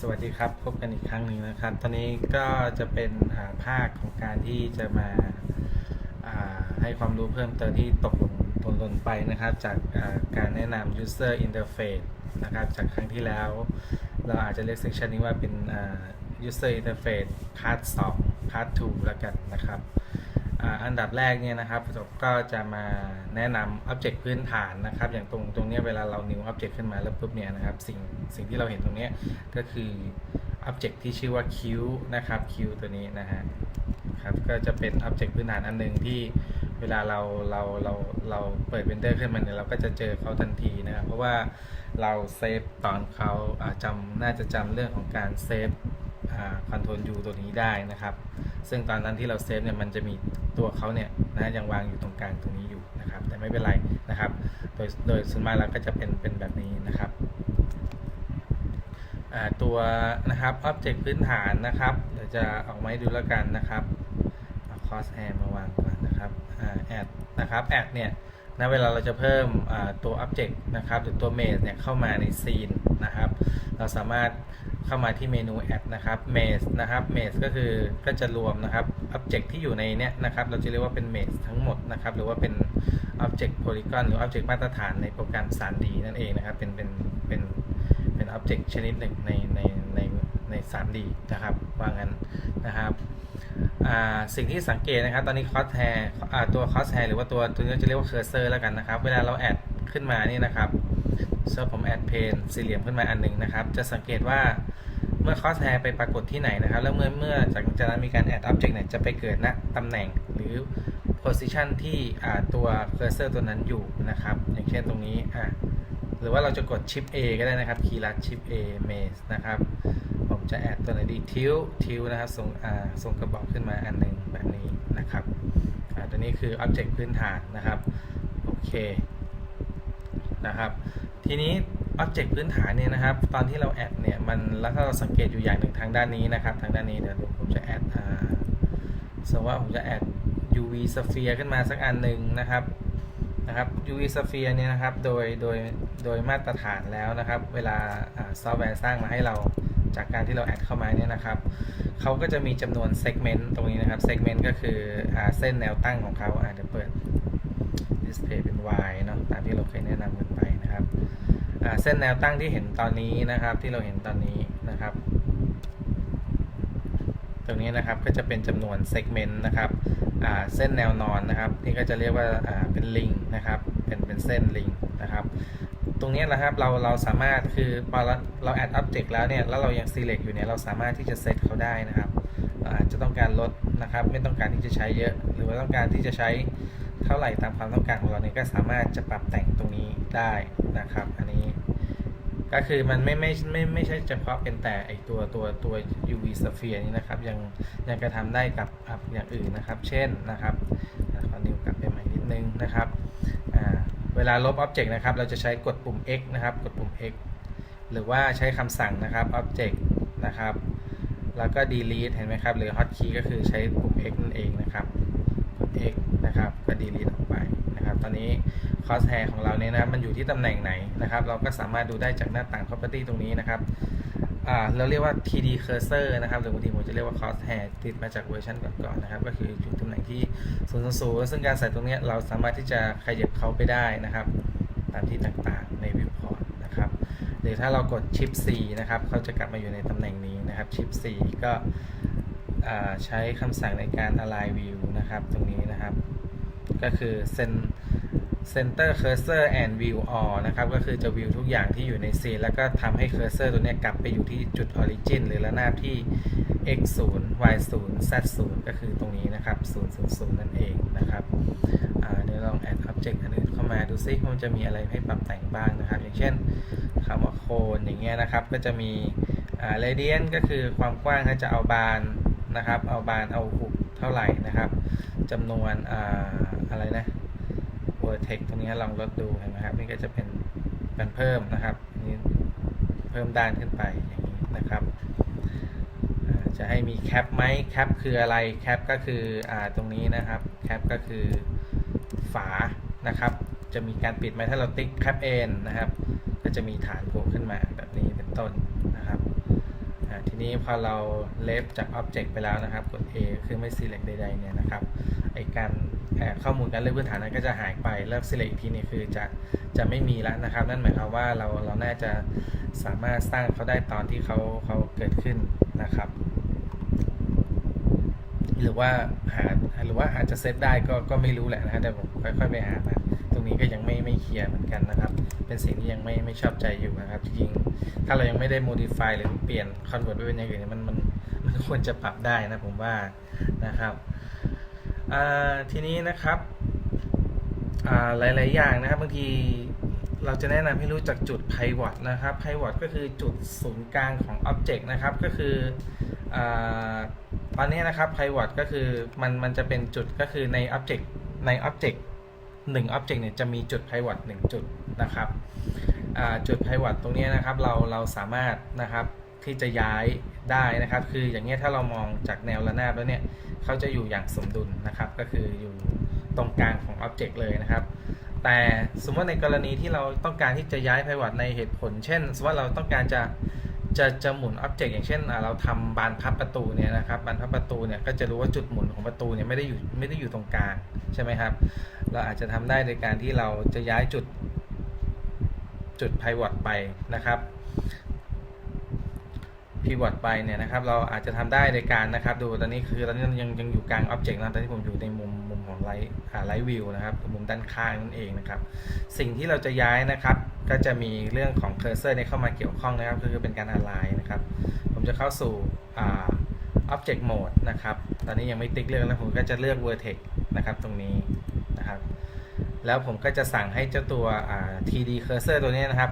สวัสดีครับ พบกันอีกครั้งหนึ่งนะครับ ตอนนี้ก็จะเป็นาภาคของการที่จะมาาให้ความรู้เพิ่มเติมที่ตกหล่นหล่นลนไปนะครับ จากาการแนะนำ user interface นะครับ จากครั้งที่แล้ว เราอาจจะเรียก section นี้ว่าเป็น user interface part 2 part 2แล้วกันนะครับ อันดับแรกเนี่ยนะครับก็จะมาแนะนำ Object พื้นฐานนะครับ อย่างตรงตรงนี้เวลาเรา new Object ขึ้นมาแล้วปุ๊บเนี่ยนะครับสิ่งสิ่งที่เราเห็นตรงนี้ก็คือ Object ที่ชื่อว่า Q นะครับ Q ตัวนี้นะฮะครับก็จะเป็น Object พื้นฐานอันหนึงที่เวลาเราเราเราเราเปิด Render ขึ้นมาเนี่ยเราก็จะเจอเขาทันทีนะครับเพราะว่าเราเซฟตอนเขาจำน่าจะจำเรื่องของการเซฟ คอนโทรล U ตัวนี้ได้นะครับ ซึ่งตอนนั้นที่เราเซฟเนี่ยมันจะมีตัวเขาเนี่ยนะยังวางอยู่ตรงกลางตรงนี้อยู่นะครับ แต่ไม่เป็นไรนะครับ โดยโดยส่วนมากแล้วก็จะเป็นเป็นแบบนี้นะครับตัวนะครับ Object พื้นฐานนะครับเดี๋ยวจะออกมาให้ดูแล้วกันนะครับเอา cross hair มาวางก่อนนะครับแอ่า add นะครับ add เนี่ยนะเวลาเราจะเพิ่มอ่าตัว object นะครับหรือตัว maze เนี่ยเข้ามาในซีนนะครับ เราสามารถ เข้ามาที่เมนู add นะครับ maze นะครับ maze ก็คือก็จะรวมนะครับ object ที่อยู่ในเนี้ยนะครับ เราจะเรียกว่าเป็น maze ทั้งหมดนะครับ หรือว่าเป็น object polygon หรือ object มาตรฐานในโปรแกรม 3D นั่นเองนะครับ เป็นเป็นเป็นเป็น object ชนิดหนึ่งในในในใน 3D นะครับ ว่างั้นนะครับอ่าสิ่งที่สังเกตนะครับ ตอนนี้ cross hair อ่าตัว cross hair หรือว่าตัวตัวนี้จะเรียกว่า cursor แล้วกันนะครับ เวลาเราแอดขึ้นมานี่นะครับ เซิร์ฟผมแอดเพนสี่เหลี่ยมขึ้นมาอันหนึ่งนะครับ จะสังเกตว่าเมื่อ cross hair ไปปรากฏที่ไหนนะครับ แล้วเมื่อเมื่อจากจากนั้นมีการ add object เนี่ยจะไปเกิดณตำแหน่งหรือ position ที่อ่าตัว cursor ตัวนั้นอยู่นะครับ อย่างเช่นตรงนี้อ่าหรือว่าเราจะกด shift A ก็ได้นะครับ คีย์ลัด shift A maze นะครับ ผมจะแอดตัวไหนดีทิวทิวนะครับส่งอ่าส่งกระบอกขึ้นมาอันหนึ่งแบบนี้นะครับอ่าตัวนี้คือ Object พื้นฐานนะครับ โอเค นะครับ ทีนี้ Object พื้นฐานเนี่ยนะครับ ตอนที่เราแอดเนี่ยมันแล้วถ้าเราสังเกตอยู่อย่างหนึ่งทางด้านนี้นะครับ ทางด้านนี้เดี๋ยวผมจะแอดอ่าสมมติว่าผมจะแอด UV sphere ขึ้นมาสักอันหนึ่งนะครับนะครับ UV sphere เนี่ยนะครับโดยโดยโดยมาตรฐานแล้วนะครับ เวลาซอฟต์แวร์สร้างมาให้เราจากการที่เราแอดเข้ามาเนี่ยนะครับเขาก็จะมีจำนวนเซกเมนต์ตรงนี้นะครับเซกเมนต์ก็คืออเส้นแนวตั้งของเขาอาเดี๋ยวเปิด display เป็น y เนาะตามที่เราเคยแนะนำกันไปนะครับเส้นแนวตั้งที่เห็นตอนนี้นะครับ ที่เราเห็นตอนนี้นะครับ ตรงนี้นะครับก็จะเป็นจำนวนเซกเมนต์นะครับเส้นแนวนอนนะครับนี่ก็จะเรียกว่าเป็นลิงนะครับเป็นเป็นเส้นลิงนะครับ ตรงนี้นะครับเราเราสามารถคือพอเราเราแอด object แล้วเนี่ยแล้วเรายัง select อยู่เนี่ยเราสามารถที่จะเซตเขาได้นะครับอาจจะต้องการลดนะครับ ไม่ต้องการที่จะใช้เยอะ หรือว่าต้องการที่จะใช้ เท่าไหร่ตามความต้องการของเราเนี่ยก็สามารถจะปรับแต่งตรงนี้ได้นะครับ อันนี้ก็คือมันไม่ไม่ไม่ไม่ใช่เฉพาะเป็นแต่ไอตัวตัวตัว UV sphere นี้นะครับ ยังยังกระทำได้กับอย่างอื่นนะครับ เช่นนะครับขอนิ้วกลับไปใหม่นิดนึงนะครับเวลาลบ Object นะครับ เราจะใช้กดปุ่ม X นะครับ กดปุ่ม X หรือว่าใช้คำสั่งนะครับ Object นะครับ แล้วก็ delete เห็นไหมครับ หรือ hotkey ก็คือใช้ปุ่ม X นั่นเองนะครับ X นะครับก็ delete ออกไปนะครับ ตอนนี้ crosshair ของเราเนี่ยนะมันอยู่ที่ตำแหน่งไหนนะครับ เราก็สามารถดูได้จากหน้าต่าง property ตรงนี้นะครับเราเรียกว่า TD cursor นะครับหรือบางทีผมจะเรียกว่า crosshair ติดมาจากเวอร์ชันก่อนๆนะครับ ก็คืออยู่ตำแหน่งที่000ซึ่งการใส่ตรงนี้เราสามารถที่จะขยับเขาไปได้นะครับ ตามที่ต่างๆใน viewport นะครับหรือถ้าเรากด shift C นะครับเขาจะกลับมาอยู่ในตำแหน่งนี้นะครับ shift C ก็ ใช้คำสั่งในการ align view นะครับ ตรงนี้นะครับ ก็คือ center cursor and view all นะครับ ก็คือจะ view ทุกอย่างที่อยู่ในซีนแล้วก็ทำให้ cursor ตัวนี้กลับไปอยู่ที่จุด origin หรือระนาบที่ x 0 y 0 z 0ก็คือตรงนี้นะครับ0 0 0นั่นเองนะครับเดี๋ยวลอง add object อันอื่นเข้ามาดูซิมันจะมีอะไรให้ปรับแต่งบ้างนะครับ อย่างเช่นคำว่าโคนอย่างเงี้ยนะครับ ก็จะมีอ่า radiant ก็คือความกว้างถ้าจะเอาบาน นะครับ เอาบานเอาหุบเท่าไหร่นะครับจำนวนอ่าอะไรนะ vertex ตรงนี้ลองลดดูเห็นไหมครับนี่ก็จะเป็นเป็นเพิ่มนะครับนี่เพิ่มด้านขึ้นไปอย่างนี้นะครับจะให้มีแคปไหมแคปคืออะไรแคปก็คืออ่าตรงนี้นะครับแคปก็คือฝานะครับ จะมีการปิดไหมถ้าเราติ๊กแคปเอนนะครับ ก็จะมีฐานโผล่ขึ้นมาแบบนี้เป็นต้น ทีนี้พอเราเลฟจาก Object ไปแล้วนะครับ กด A คือไม่ select ใดๆเนี่ยนะครับไอการข้อมูลการเลือกพื้นฐานนั้นก็จะหายไปแล้ว select อีกทีนี่คือจะจะไม่มีแล้วนะครับ นั่นหมายความว่าเราเราน่าจะสามารถสร้างเขาได้ตอนที่เขาเขาเกิดขึ้นนะครับ หรือว่าหาหรือว่าอาจจะเซตได้ก็ก็ไม่รู้แหละนะฮะแต่ผมค่อยๆไปหามาตรง นี้ก็ยังไม่ไม่เคลียร์เหมือนกันนะครับ เป็นสิ่งที่ยังไม่ไม่ชอบใจอยู่นะครับ จริงๆถ้าเรายังไม่ได้ modify หรือเปลี่ยน convert ไปเป็นอย่างอื่นนี่มันมันมันควรจะปรับได้นะผมว่านะครับทีนี้นะครับอ่าหลาย ๆ อย่างนะครับ บางทีเราจะแนะนำให้รู้จักจุด pivot นะครับ pivot ก็คือจุดศูนย์กลางของ object นะครับ ก็คืออตอนนี้นะครับ pivot ก็คือมันมันจะเป็นจุดก็คือใน object ใน object หนึ่ง object เนี่ยจะมีจุด pivot หนึ่งจุดนะครับอ่าจุด pivot ตรงนี้นะครับเราเราสามารถนะครับที่จะย้ายได้นะครับ คืออย่างเงี้ยถ้าเรามองจากแนวระนาบแล้วเนี่ยเขาจะอยู่อย่างสมดุลนะครับ ก็คืออยู่ตรงกลางของ object เลยนะครับ แต่สมมติในกรณีที่เราต้องการที่จะย้าย pivot ในเหตุผล เช่น สมมติว่าเราต้องการจะ จะจะหมุน object อย่างเช่นเราทำบานพับประตูเนี่ยนะครับบานพับประตูเนี่ยก็จะรู้ว่าจุดหมุนของประตูเนี่ยไม่ได้อยู่ไม่ได้อยู่ตรงกลางใช่ไหมครับ เราอาจจะทำได้โดยการที่เราจะย้ายจุดจุด pivot ไปนะครับ pivot ไปเนี่ยนะครับ เราอาจจะทำได้โดยการนะครับ ดูตอนนี้คือตอนนี้ยังยังอยู่กลาง object นะตอนที่ผมอยู่ในมุมมุมของไลท์ไลท์วิวนะครับมุมด้านข้างนั่นเองนะครับ สิ่งที่เราจะย้ายนะครับ ก็จะมีเรื่องของ cursor เนี่ยเข้ามาเกี่ยวข้องนะครับคือเป็นการ align นะครับ ผมจะเข้าสู่อ่า object mode นะครับ ตอนนี้ยังไม่ติ๊กเลือกแล้วผมก็จะเลือก vertex นะครับตรงนี้นะครับ แล้วผมก็จะสั่งให้เจ้าตัว td cursor ตัวนี้นะครับ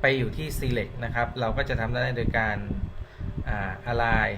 ไปอยู่ที่ select นะครับ เราก็จะทำได้โดยการอ่า align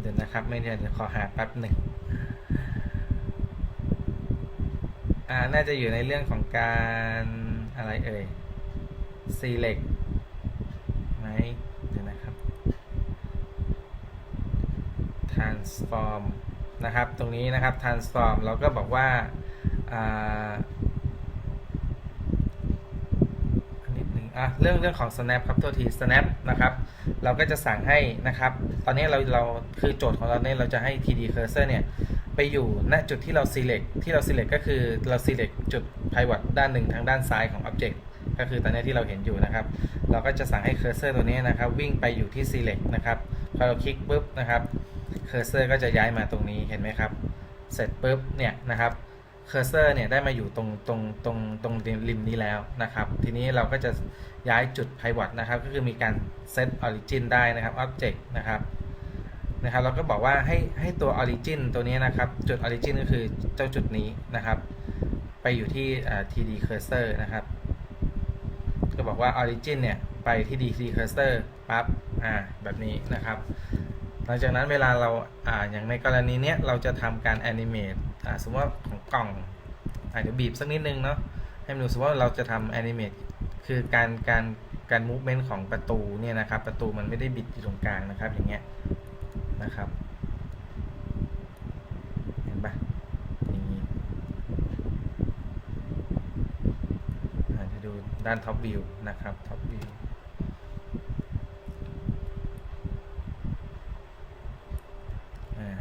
เดี๋ยวนะครับ ไม่เดี๋ยวขอหาแป๊บหนึ่งน่าจะอยู่ในเรื่องของการ อะไรเอ่ย select ไหมเดี๋ยวนะครับ transform นะครับ ตรงนี้นะครับ transform เราก็บอกว่าอ่านนิดหนึ่งอะเรื่องเรื่องของ snap ครับตัวที snap นะครับ เราก็จะสั่งให้นะครับ ตอนนี้เราเราคือโจทย์ของเราเนี่ยเราจะให้ td cursor เนี่ย ไปอยู่ณจุดที่เรา select ที่เรา select ก็คือเรา select จุด pivot ด้านหนึ่งทางด้านซ้ายของ object ก็คือตอนนี้ที่เราเห็นอยู่นะครับ เราก็จะสั่งให้ cursor ตัวนี้นะครับ วิ่งไปอยู่ที่ select นะครับพอเราคลิกปุ๊บนะครับ cursor ก็จะย้ายมาตรงนี้เห็นไหมครับ เสร็จปุ๊บเนี่ยนะครับ cursor เนี่ยได้มาอยู่ตรงตรงตรงตรงริมนี้แล้วนะครับ ทีนี้เราก็จะย้ายจุด pivot นะครับ ก็คือมีการ set origin ได้นะครับ object นะครับนะครับ เราก็บอกว่าให้ให้ตัว origin ตัวนี้นะครับ จุด origin ก็คือเจ้าจุดนี้นะครับ อยู่ที่ td cursor นะครับ ก็บอกว่า origin เนี่ย ไปที่ td cursor ปั๊บ อ่า แบบนี้นะครับ หลังจากนั้นเวลาเรา อ่า อย่างในกรณีเนี้ย เราจะทำการ animate อ่า สมมติว่าของกล่องอาจจะบีบสักนิดนึงเนาะ ให้มันดูสมมติว่าเราจะทำ animate คือการการการ movement ของประตูเนี่ยนะครับ ประตูมันไม่ได้บิดอยู่ตรงกลางนะครับ อย่างเงี้ยนะครับ เห็นปะอย่างนี้อาจจะ ด้านท็อปวิวนะครับท็อปวิว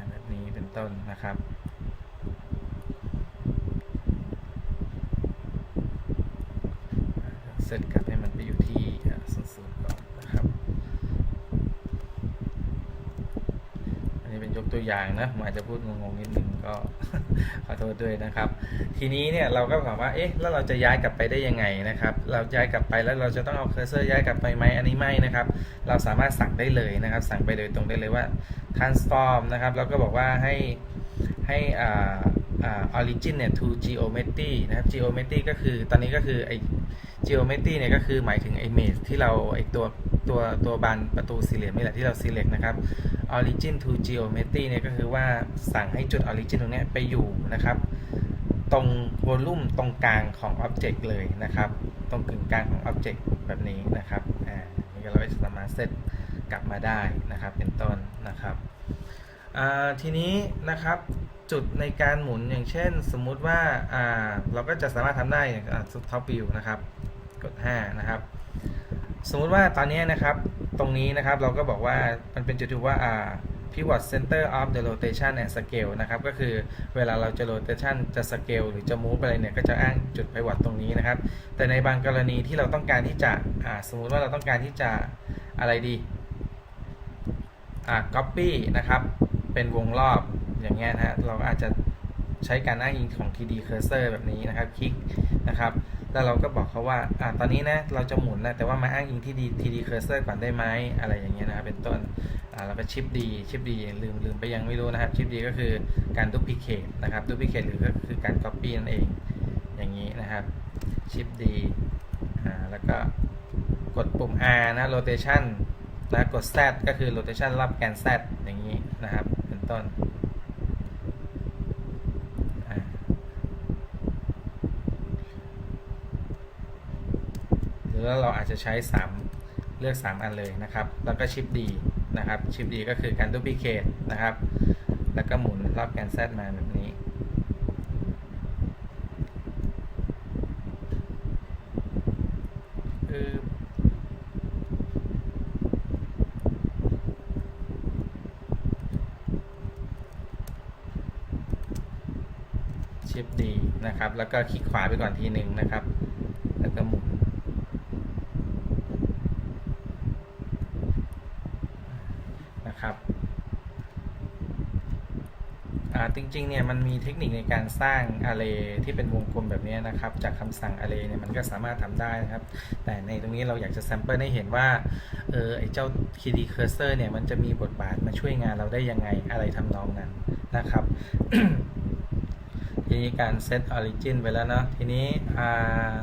แบบนี้เป็นต้นนะครับ เซตกลับให้มันไปอยู่ที่ศูนย์ศูนย์ก่อนนะครับ อันนี้เป็นยก ตัวอย่างนะผมอาจจะพูดงงๆนิดนึงก็ขอโทษด้วยนะครับ ทีนี้เนี่ยเราก็ถามว่าเอ๊ะแล้วเราจะย้ายกลับไปได้ยังไงนะครับ เราย้ายกลับไปแล้วเราจะต้องเอาเคอร์เซอร์ย้ายกลับไปไหมอันนี้ไม่นะครับ เราสามารถสั่งได้เลยนะครับ สั่งไปโดยตรงได้เลยว่า transform นะครับแล้วก็บอกว่าให้ให้อ่าอ่า origin เนี่ย to geometry นะครับ geometry ก็คือตอนนี้ก็คือไอ geometry เนี่ยก็คือหมายถึงไอ maze ที่เราไอตัวตัวตัวบานประตูสี่เหลี่ยมนี่แหละที่เรา select นะครับ origin to geometry เนี่ยก็คือว่าสั่งให้จุด origin ตรงนี้ไปอยู่นะครับ ตรงวอลลุ่มตรงกลางของ object เลยนะครับ ตรงกึ่งกลางของ object แบบนี้นะครับอ่านี่ก็เราจะสามารถเซตกลับมาได้นะครับเป็นต้นนะครับอ่าทีนี้นะครับ จุดในการหมุนอย่างเช่น สมมุติว่าอ่าเราก็จะสามารถทำได้อย่างท็อปวิวนะครับกด5นะครับ สมมุติว่าตอนนี้นะครับตรงนี้นะครับเราก็บอกว่ามันเป็นจุดที่ว่าอ่า pivot center of the rotation and scale นะครับ ก็คือเวลาเราจะ rotation จะ scale หรือจะ move อะไรเนี่ย ก็จะอ้างจุด pivot ตรงนี้นะครับ แต่ในบางกรณีที่เราต้องการที่จะอ่าสมมุติว่าเราต้องการที่จะอะไรดีอ่า copy นะครับ เป็นวงรอบ อย่างเงี้ยนะฮะเราอาจจะใช้การอ้างอิงของ 3D cursor แบบนี้นะครับคลิกนะครับ แล้วเราก็บอกเขาว่าอ่าตอนนี้นะเราจะหมุนนะแต่ว่ามาอ้างอิงที่ดี 3D cursor ก่อนได้ไหมอะไรอย่างเงี้ยนะครับเป็นต้นอ่าแล้วก็ชิปดีชิปดีลืมลืมไปยังไม่รู้นะครับชิปดีก็คือการ duplicate นะครับ duplicate หรือก็คือการ copy นั่นเองอย่างนี้นะครับชิปดีอ่าแล้วก็กดปุ่ม R นะ rotation แล้วกด Z ก็คือ rotation รอบแกน Z อย่างนี้นะครับ เป็นต้นอ่า หรือว่าเราอาจจะใช้ 3 เลือก 3 อันเลยนะครับ แล้วก็ชิปดีนะครับชิปดีก็คือการดูพิเคทนะครับ แล้วก็หมุนรอบแกน Z มาแบบนี้ชิปดีนะครับ แล้วก็คลิกขวาไปก่อนทีหนึ่งนะครับ แล้วก็หมุน นะครับอ่า จริงๆเนี่ยมันมีเทคนิคในการสร้าง array ที่เป็นวงกลมแบบนี้นะครับ จากคำสั่ง array เนี่ยมันก็สามารถทำได้นะครับ แต่ในตรงนี้เราอยากจะ sample ให้เห็นว่าเออไอเจ้า 3D cursor เนี่ยมันจะมีบทบาทมาช่วยงานเราได้ยังไงอะไรทำนองนั้นนะครับทีนี้การ set origin ไปแล้วเนาะทีนี้อ่า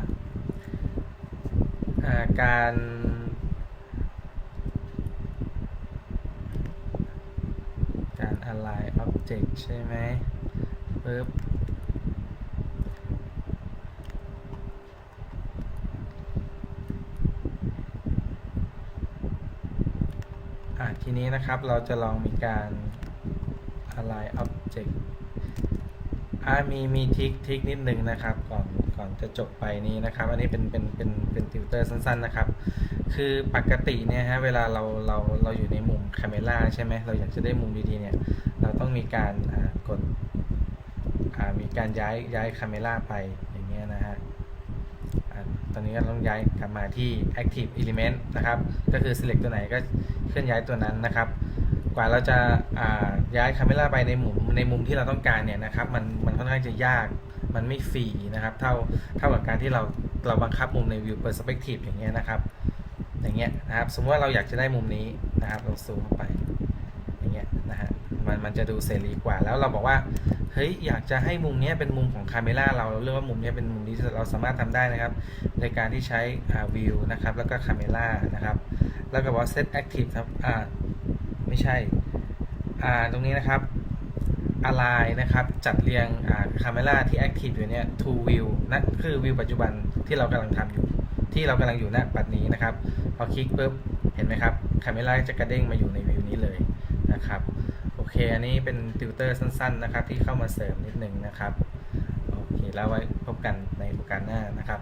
อ่าการ align object ใช่ไหมปึ๊บอะทีนี้นะครับเราจะลองมีการ align object อ่ามีมีทิกทิกนิดนึงนะครับก่อนก่อนจะจบไปนี้นะครับ อันนี้เป็นเป็นเป็นเป็นติวเตอร์สั้นๆนะครับ คือปกติเนี่ยฮะเวลาเราเราเราอยู่ในมุมคาเมล่าใช่ไหมเราอยากจะได้มุมดีๆเนี่ย ต้องมีการกดมีการย้ายย้ายคาเมล่าไปอย่างเงี้ยนะฮะตอนนี้ก็ต้องย้ายกลับมาที่ active element นะครับ ก็คือ select ตัวไหนก็เคลื่อนย้ายตัวนั้นนะครับ กว่าเราจะาย้ายคาเมล่าไปในมุมในมุมที่เราต้องการเนี่ยนะครับมันมันค่อนข้างจะยากมันไม่ฟรีนะครับเท่าเท่ากับการที่เราเราบังคับมุมใน view perspective อย่างเงี้ยนะครับอย่างเงี้ยนะครับ สมมติว่าเราอยากจะได้มุมนี้นะครับเราซูมเข้าไป อย่างเงี้ยนะฮะ มันมันจะดูเสรีกว่า แล้วเราบอกว่า เฮ้ย อยากจะให้มุมนี้เป็นมุมของคาเมล่าเราเราเลือกว่ามุมนี้เป็นมุมที่เราสามารถทำได้นะครับ ในการที่ใช้วิวนะครับ แล้วก็คาเมล่านะครับ แล้วก็บอกว่า set active ครับ อ่า ไม่ใช่ อ่า ตรงนี้นะครับ align นะครับ จัดเรียงอ่าคาเมล่าที่ active อยู่เนี่ย to view นั่นคือวิวปัจจุบันที่เรากำลังทำอยู่ ที่เรากำลังอยู่ณปัจจุบันนี้นะครับ พอคลิกปุ๊บ เห็นไหมครับคาเมล่าจะกระเด้งมาอยู่ในวิวนี้เลยนะครับ เค อันนี้เป็นติวเตอร์สั้น ๆ นะครับ ที่เข้ามาเสริมนิดนึงนะครับ โอเค แล้วไว้พบกันในโอกาสหน้านะครับ